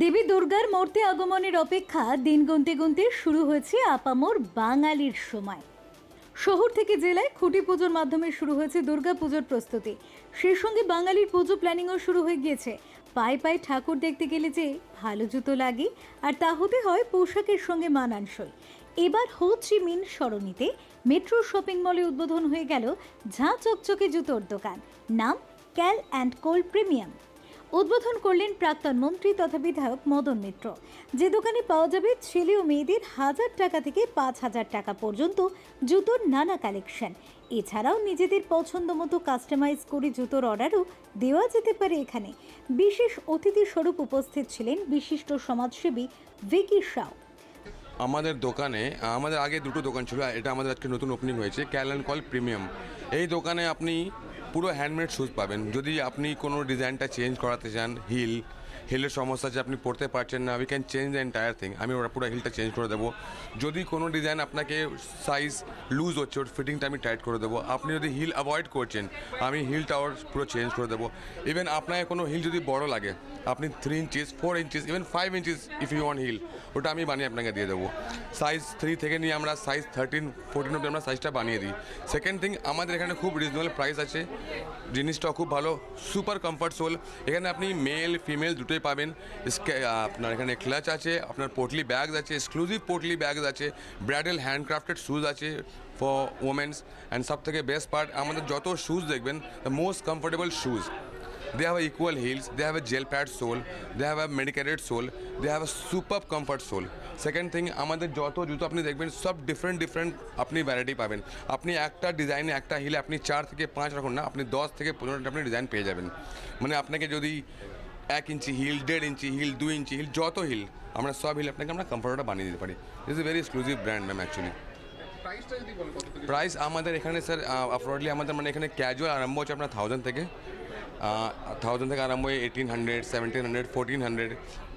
দেবী দুর্গার মূর্তি আগমনের অপেক্ষা দিন গুনতে গুনতে শুরু হয়েছে আপামোর বাঙালির সময়। শহর থেকে জেলায় খুঁটি পুজোর মাধ্যমে শুরু হয়েছে দুর্গা পুজোর প্রস্তুতি। সেই সঙ্গে বাঙালির পুজো প্ল্যানিংও শুরু হয়ে গিয়েছে। পায়ে পায়ে ঠাকুর দেখতে গেলে যে ভালো জুতো লাগে, আর তা হতে হয় পোশাকের সঙ্গে মানানসই। এবার হো চি মিন সরণিতে মেট্রো শপিং মলে উদ্বোধন হয়ে গেল ঝাঁ চকচকে জুতোর দোকান। নাম ক্যাল অ্যান্ড কোল প্রিমিয়াম। উদ্বোধন করলেন প্রাক্তন মন্ত্রী তথা বিধায়ক মদন মিত্র। যে দোকানে পাওয়া যাবে ছেলে ও মেয়েদের হাজার টাকা থেকে পাঁচ হাজার টাকা পর্যন্ত জুতোর নানা কালেকশন। এছাড়াও নিজেদের পছন্দ মতো কাস্টমাইজ করে জুতোর অর্ডারও দেওয়া যেতে পারে এখানে। বিশেষ অতিথি স্বরূপ উপস্থিত ছিলেন বিশিষ্ট সমাজসেবী ভিকি শাও আমাদের দোকানে, আমাদের আগে দুটো দোকান ছিল এটা আমাদের আজকে নতুন ওপেনিং হয়েছে ক্যাল অ্যান্ড কল প্রিমিয়াম এই দোকানে আপনি পুরো হ্যান্ডমেড শ্যুজ পাবেন। যদি আপনি কোনো ডিজাইনটা চেঞ্জ করাতে চান হিল হিলের সমস্যা আছে আপনি পড়তে পারছেন না we can change the entire thing আমি ওরা পুরো হিলটা চেঞ্জ করে দেবো। যদি কোনো ডিজাইন আপনাকে সাইজ লুজ হচ্ছে, ওর ফিটিংটা আমি টাইট করে দেবো। আপনি যদি হিল অ্যাভয়েড করছেন, আমি হিলটা ওর পুরো চেঞ্জ করে দেবো। ইভেন আপনাকে কোনো হিল যদি বড় লাগে, আপনি three inches four inches even five inches if you want heel ওটা আমি বানিয়ে আপনাকে দিয়ে দেবো। সাইজ থ্রি থেকে নিয়ে আমরা সাইজ থার্টিন ফোরটিন অব্দি আমরা সাইজটা বানিয়ে দিই। সেকেন্ড থিং আমাদের এখানে খুব রিজনেবল প্রাইস আছে। জিনিসটাও খুব ভালো সুপার কমফর্ট সোল এখানে আপনি মেল ফিমেল দুটোই পাবেন। আপনার এখানে ক্লাচ আছে, আপনার পোটলি ব্যাগস আছে এক্সক্লুসিভ পোটলি ব্যাগস আছে, ব্রাইডাল হ্যান্ডক্রাফটেড শুজ আছে ফর ওমেন্স অ্যান্ড সব থেকে বেস্ট পার্ট আমাদের যত শুজ দেখবেন the most comfortable shoes they have equal heels, they have a gel pad sole, they have a medicated sole, they have a superb comfort sole. Second thing আমাদের যত জুতো আপনি দেখবেন, সব ডিফারেন্ট ডিফারেন্ট আপনি ভ্যারাইটি পাবেন। আপনি একটা ডিজাইনে একটা হিলে আপনি চার থেকে পাঁচ রকম না, আপনি দশ থেকে পনেরোটা আপনি ডিজাইন পেয়ে যাবেন। মানে আপনাকে যদি এক ইঞ্চি হিল দেড় ইঞ্চি হিল দু ইঞ্চি হিল যত হিল আমরা সব হিল আপনাকে আমরা কমফোর্টটা বানিয়ে দিতে পারি। It's a very exclusive brand ma'am actually price আমাদের এখানে স্যার আফরোডলি আমাদের মানে এখানে ক্যাজুয়াল আরম্ভ হচ্ছে আপনার থাউজেন্ড থেকে থাউজেন্ড থেকে আরম্ভ হয়ে eighteen hundred seventeen hundred fourteen hundred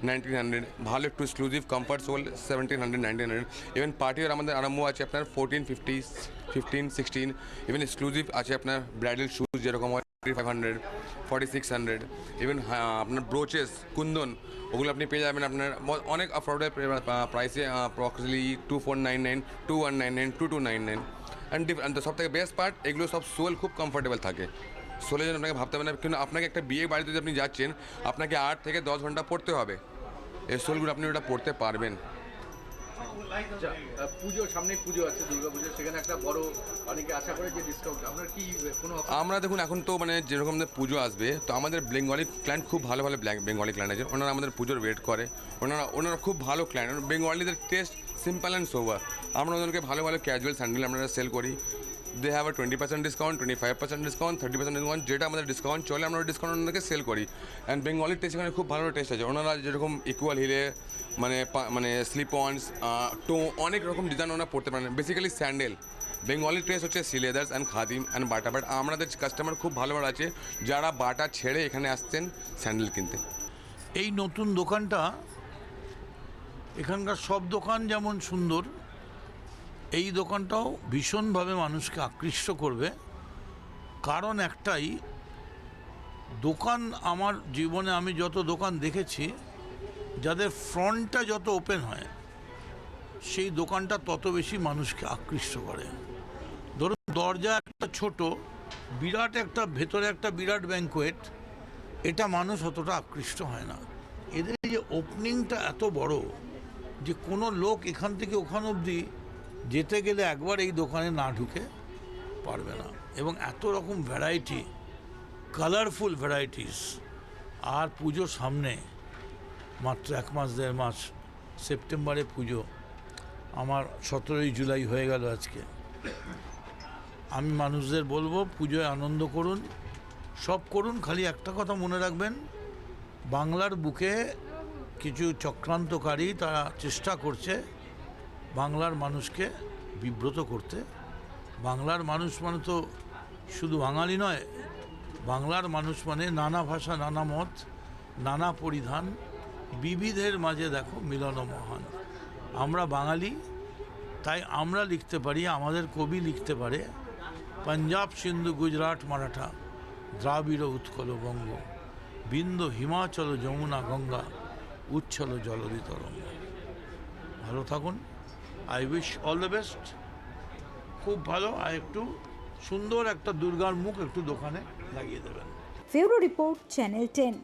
nineteen hundred ভালো একটু exclusive comfort sole seventeen hundred nineteen hundred even পার্টির আমাদের আরম্ভ আছে আপনার fourteen fifty fifteen sixteen even exclusive আছে আপনার ব্রাইডাল শুজ যেরকম হয়। Five hundred forty six hundred even আপনার ব্রোচেস কুন্দন, ওগুলো আপনি পেয়ে যাবেন আপনার অনেক অ্যাফোর্ডেবল প্রাইসে approximately two four nine nine two one nine nine two two nine nine and and সব থেকে বেস্ট পার্ট এগুলো সব সোল খুব কমফোর্টেবল থাকে। সোলের জন্য আপনাকে ভাবতে হবে না, কিন্তু আপনাকে একটা বিয়ে বাড়িতে যদি আপনি যাচ্ছেন, আপনাকে আট থেকে দশ ঘণ্টা পড়তে হবে। এই সোলগুলো আপনি ওটা পড়তে পারবেন। পুজো সামনে পুজো আছে সেখানে একটা বড় অনেকে আশা করে যে ডিসকাউন্ট আপনার কি কোনো আমরা দেখুন, এখন তো মানে যেরকম পুজো আসবে, তো আমাদের বেঙ্গলি ক্লায়েন্ট খুব ভালো ভালো বেঙ্গলি ক্লায়েন্ট আছে। ওনারা আমাদের পুজোর ওয়েট করে। ওনারা ওনারা খুব ভালো ক্লায়েন্ট বেঙ্গলিদের টেস্ট সিম্পল অ্যান্ড সোভার আমরা ওদেরকে ভালো ভালো ক্যাজুয়াল স্যান্ডেল আমরা সেল করি। They have a twenty percent discount twenty five percent discount thirty percent discount যেটা আমাদের ডিসকাউন্ট চলে, আমরা ডিসকাউন্ট ওনাদেরকে সেল করি। অ্যান্ড বেঙ্গলির টেস্ট এখানে খুব ভালো টেস্ট আছে। ওনারা যেরকম ইকুয়াল হিলে মানে মানে স্লিপ অনস টো অনেক রকম ডিজাইন ওনারা পড়তে পারেন। বেসিক্যালি স্যান্ডেল বেঙ্গলি ড্রেস হচ্ছে Sreeleathers and Khadim and Bata but আমাদের কাস্টমার খুব ভালো ভালো আছে, যারা বাটা ছেড়ে এখানে আসছেন স্যান্ডেল কিনতে। এই নতুন দোকানটা, এখানকার সব দোকান যেমন সুন্দর, এই দোকানটাও ভীষণভাবে মানুষকে আকৃষ্ট করবে। কারণ একটাই, দোকান আমার জীবনে আমি যত দোকান দেখেছি যাদের ফ্রন্টটা যত ওপেন হয়, সেই দোকানটা তত বেশি মানুষকে আকৃষ্ট করে। ধরুন, দরজা একটা ছোট, বিরাট একটা, ভেতরে একটা বিরাট ব্যাঙ্কোয়েট এটা মানুষ অতটা আকৃষ্ট হয় না। এদের যে ওপেনিংটা এত বড়, যে কোনো লোক এখান থেকে ওখান অবধি যেতে গেলে একবার এই দোকানে না ঢুকে পারবে না। এবং এত রকম ভ্যারাইটি কালারফুল ভ্যারাইটিস আর পুজো সামনে মাত্র এক মাস, দেড় মাস, সেপ্টেম্বরে পুজো। আমার সতেরোই জুলাই হয়ে গেল আজকে। আমি মানুষদের বলব, পুজোয় আনন্দ করুন, সব করুন, খালি একটা কথা মনে রাখবেন, বাংলার বুকে কিছু চক্রান্তকারী তারা চেষ্টা করছে বাংলার মানুষকে বিব্রত করতে। বাংলার মানুষ মানে তো শুধু বাঙালি নয়, বাংলার মানুষ মানে নানা ভাষা, নানা মত, নানা পরিধান বিবিধের মাঝে দেখো মিলন মহান। আমরা বাঙালি, তাই আমরা লিখতে পারি, আমাদের কবি লিখতে পারে, পাঞ্জাব, সিন্ধু, গুজরাট, মারাঠা, দ্রাবিড়, উৎকল, বঙ্গ, বিন্দু, হিমাচল, যমুনা, গঙ্গা, উচ্ছল জলদি তরঙ্গ ভালো থাকুন। I wish all the best খুব ভালো, আর একটু সুন্দর একটা দুর্গার মুখ একটু দোকানে লাগিয়ে দেবেন। Report channel ten.